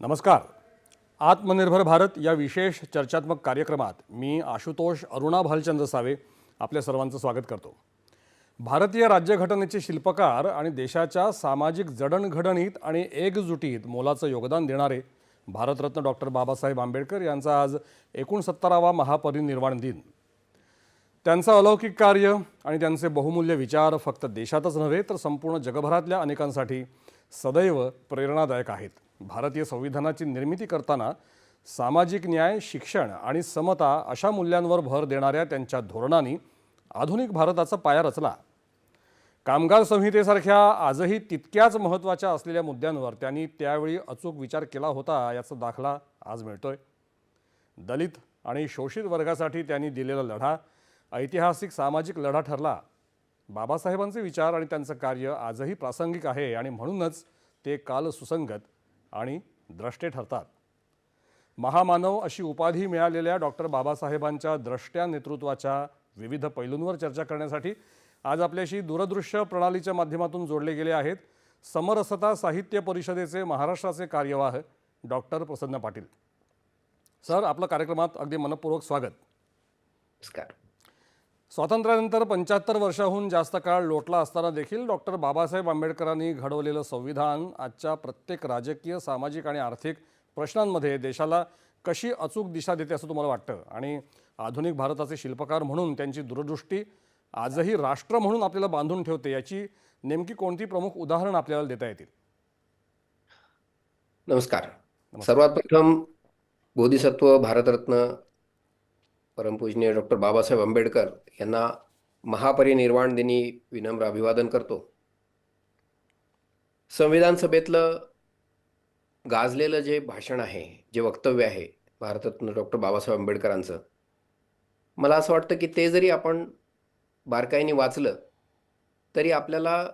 नमस्कार. आत्मनिर्भर भारत या विशेष चर्चात्मक कार्यक्रमात मी आशुतोष अरुणा भालचंद्र सावे आपल्या सर्वांचं स्वागत करतो. भारतीय राज्यघटनेचे शिल्पकार आणि देशाच्या सामाजिक जडणघडणीत आणि एकजुटीत मोलाचं योगदान देणारे भारतरत्न डॉक्टर बाबासाहेब आंबेडकर यांचा आज एकोणसत्तरावा महापरिनिर्वाण दिन. त्यांचं अलौकिक कार्य आणि त्यांचे बहुमूल्य विचार फक्त देशातच नव्हे तर संपूर्ण जगभरातल्या अनेकांसाठी सदैव प्रेरणादायक आहेत. भारतीय संविधानाची निर्मिती करताना सामाजिक न्याय शिक्षण आणि समता अशा मूल्यांवर भर देणाऱ्या त्यांच्या धोरणांनी आधुनिक भारताचा पाया रचला. कामगार संहितेसारख्या आजही तितक्याच महत्त्वाच्या असलेल्या मुद्द्यांवर त्यांनी त्यावेळी अचूक विचार केला होता याचा दाखला आज मिळतोय. दलित आणि शोषित वर्गासाठी त्यांनी दिलेला लढा ऐतिहासिक सामाजिक लढा ठरला. बाबासाहेबांचे विचार आणि त्यांचं कार्य आजही प्रासंगिक आहे आणि म्हणूनच ते काल सुसंगत आणि द्रष्टे ठरतात. महामानव अशी उपाधी मिळालेल्या डॉक्टर बाबासाहेबांच्या द्रष्ट्या नेतृत्वाच्या विविध पैलूंवर चर्चा करण्यासाठी आज आपल्याशी दूरदृश्य प्रणालीच्या माध्यमातून जोडले गेले आहेत समरसता साहित्य परिषदेचे महाराष्ट्राचे कार्यवाह डॉक्टर प्रसन्न पाटील. सर आपलं कार्यक्रमात अगदी मनपूर्वक स्वागत. नमस्कार. स्वातंत्र्यानंतर पंच्याहत्तर वर्षाहून जास्त काळ लोटला असताना देखील डॉक्टर बाबासाहेब आंबेडकरांनी घडवलेलं संविधान आजच्या प्रत्येक राजकीय सामाजिक आणि आर्थिक प्रश्नांमध्ये देशाला कशी अचूक दिशा देते असं तुम्हाला वाटतं? आणि आधुनिक भारताचे शिल्पकार म्हणून त्यांची दूरदृष्टी आजही राष्ट्र म्हणून आपल्याला बांधून ठेवते याची नेमकी कोणती प्रमुख उदाहरण आपल्याला देता येतील? नमस्कार. सर्वात प्रथम बोधिसत्व भारतरत्न परमपूजनीय डॉक्टर बाबासाहेब आंबेडकर यांना महापरिनिर्वाण दिनी विनम्र अभिवादन करतो. संविधान सभेतलं गाजलेलं जे भाषण आहे जे वक्तव्य आहे भारतरत्न डॉक्टर बाबासाहेब आंबेडकरांचं मला असं वाटतं की ते जरी आपण बारकाईने वाचलं तरी आपल्याला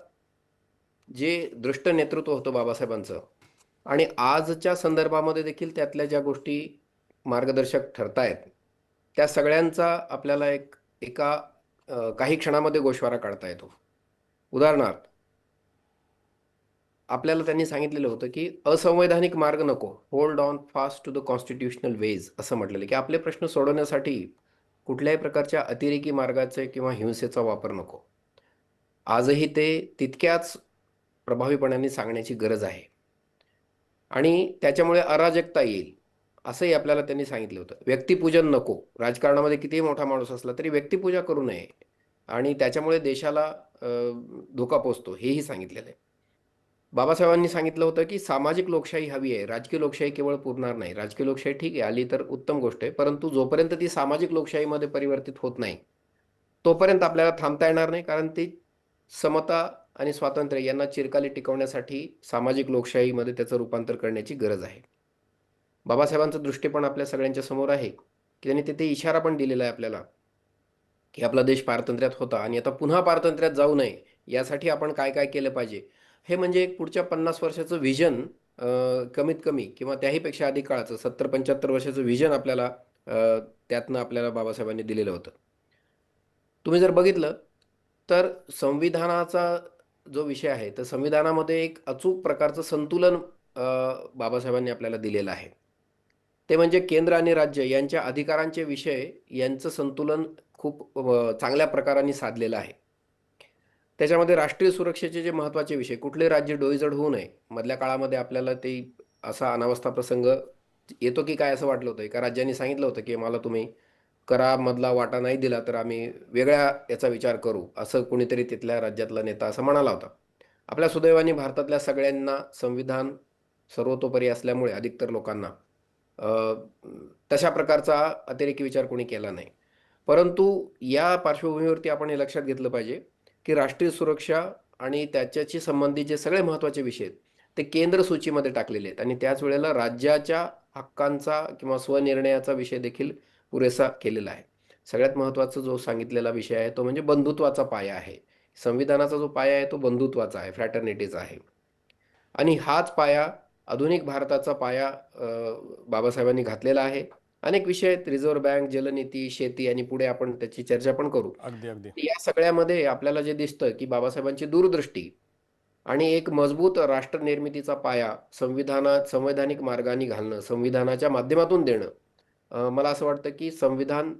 जे दृष्ट नेतृत्व होतं बाबासाहेबांचं आणि आजच्या संदर्भामध्ये देखील त्यातल्या ज्या गोष्टी मार्गदर्शक ठरतायत त्या सगळ्यांचा आपल्याला एक एका काही क्षणामध्ये गोशवारा काढता येतो. उदाहरणार्थ आपल्याला त्यांनी सांगितलेलं होतं की असंवैधानिक मार्ग नको hold on fast to the constitutional ways असं म्हटलेलं की आपले प्रश्न सोडवण्यासाठी कुठल्याही प्रकारच्या अतिरेकी मार्गाचे किंवा हिंसेचा वापर नको. आजही ते तितक्याच प्रभावीपणाने सांगण्याची गरज आहे. आणि त्याच्यामुळे अराजकता येईल. असंही आपल्याला त्यांनी सांगितलं होतं. व्यक्तिपूजन नको. राजकारणामध्ये कितीही मोठा माणूस असला तरी व्यक्तिपूजा करू नये. आणि त्याच्यामुळे देशाला धोका पोचतो हेही सांगितलेलं आहे. बाबासाहेबांनी सांगितलं होतं की सामाजिक लोकशाही हवी आहे. राजकीय लोकशाही केवळ पुरणार नाही. राजकीय लोकशाही ठीक आहे आली तर उत्तम गोष्ट आहे. परंतु जोपर्यंत ती सामाजिक लोकशाहीमध्ये परिवर्तित होत नाही तोपर्यंत आपल्याला थांबता येणार नाही. कारण ती समता आणि स्वातंत्र्य यांना चिरकाली टिकवण्यासाठी सामाजिक लोकशाहीमध्ये त्याचं रूपांतर करण्याची गरज आहे. बाबासाहेबांचं दृष्टिकोन आपल्या सगळ्यांच्या समोर आहे की त्यांनी तिथे इशारा पण दिलेला आहे आपल्याला की आपला देश पारतंत्र्यात होता आणि आता पुन्हा पारतंत्र्यात जाऊ नये यासाठी आपण काय काय केलं पाहिजे? हे म्हणजे एक पुढच्या पन्नास वर्षाचं व्हिजन कमीत कमी किंवा त्याहीपेक्षा अधिक काळाचं सत्तर पंच्याहत्तर वर्षाचं व्हिजन आपल्याला त्यातनं आपल्याला बाबासाहेबांनी दिलेलं होतं. तुम्ही जर बघितलं तर संविधानाचा जो विषय आहे तर संविधानामध्ये एक अचूक प्रकारचं संतुलन बाबासाहेबांनी आपल्याला दिलेलं आहे. ते म्हणजे केंद्र आणि राज्य यांच्या अधिकारांचे विषय यांचं संतुलन खूप चांगल्या प्रकाराने साधलेलं आहे. त्याच्यामध्ये राष्ट्रीय सुरक्षेचे जे महत्त्वाचे विषय कुठले राज्य डोईजड होऊ नये मधल्या काळामध्ये आपल्याला ते असा अनावस्था प्रसंग येतो की काय असं वाटलं होतं? एका राज्याने सांगितलं होतं की मला तुम्ही करामधला वाटा नाही दिला तर आम्ही वेगळ्या याचा विचार करू असं कुणीतरी तिथल्या राज्यातला नेता असं म्हणाला होता. आपल्या सुदैवाने भारतातल्या सगळ्यांना संविधान सर्वतोपरी असल्यामुळे अधिकतर लोकांना तशा प्रकारचा अतिरेकी विचार कोणी केला नाही. परंतु या पार्श्वभूमीवरती आपण हे लक्षात घेतलं पाहिजे की राष्ट्रीय सुरक्षा आणि त्याच्याशी संबंधित जे सगळे महत्त्वाचे विषय आहेत ते केंद्र सूचीमध्ये टाकलेले आहेत. आणि त्याच वेळेला राज्याच्या हक्कांचा किंवा स्वनिर्णयाचा विषय देखील पुरेसा केलेला आहे. सगळ्यात महत्त्वाचा जो सांगितलेला विषय आहे तो म्हणजे बंधुत्वाचा पाया आहे. संविधानाचा जो पाया आहे तो बंधुत्वाचा आहे फ्रॅटर्निटीचा आहे. आणि हाच पाया आधुनिक भारताचा पाया बाबासाहेबांनी घातलेला आहे. अनेक विषय आहेत. रिझर्व्ह बँक जलनीती शेती आणि पुढे आपण त्याची चर्चा पण करू. अगदी अगदी. या सगळ्यामध्ये आपल्याला जे दिसतं की बाबासाहेबांची दूरदृष्टी आणि एक मजबूत राष्ट्र निर्मितीचा पाया संविधानात संवैधानिक मार्गाने घालणं संविधानाच्या माध्यमातून देणं मला असं वाटतं की संविधान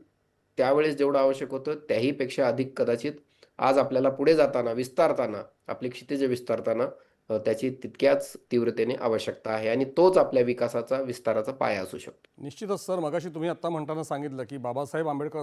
त्यावेळेस जेवढं आवश्यक होतं त्याहीपेक्षा अधिक कदाचित आज आपल्याला पुढे जाताना विस्तारताना आपली क्षितिजे विस्तारताना त्याची तितक्याच तीव्रतेने आवश्यकता आहे आणि तोच आपल्या विकासाचा विस्ताराचा पाया असू शकतो. निश्चितच सर. मगाशी तुम्ही आत्ता म्हणताना सांगितलं की बाबासाहेब आंबेडकर